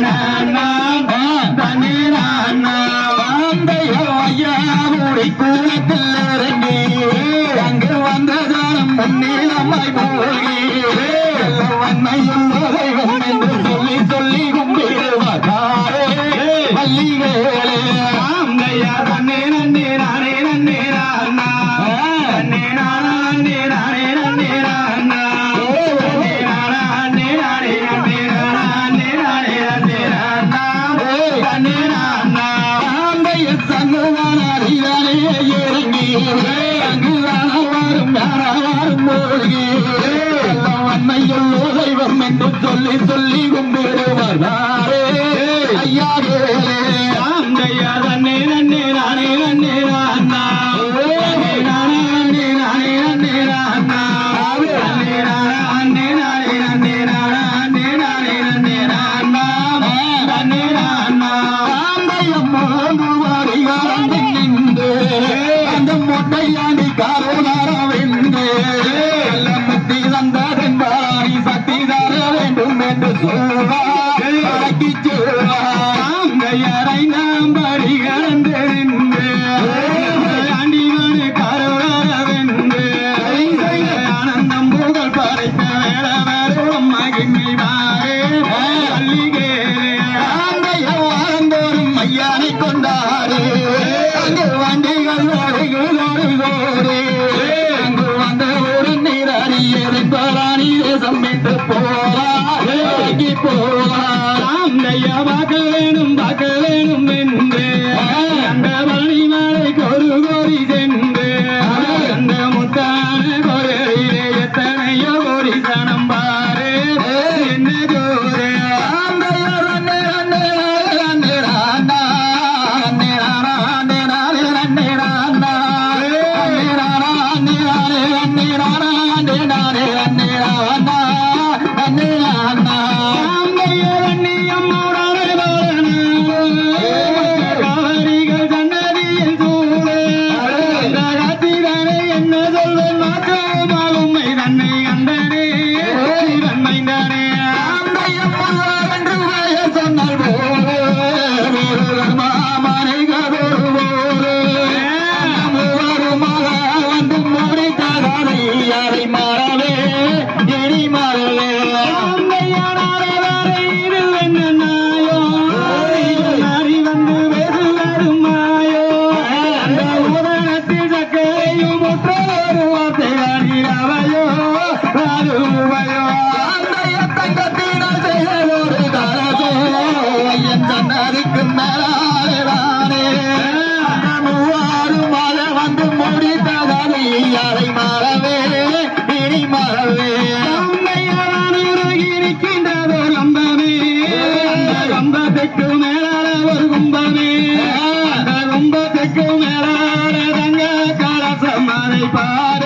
na na தெய்வம் என்று சொல்லி சொல்லி தேவா தேவா தேவா போலாம் போலாம் வேணும் சம்மதி ரொம்ப தெக்கு மேலான தங்க கலசமலை பார்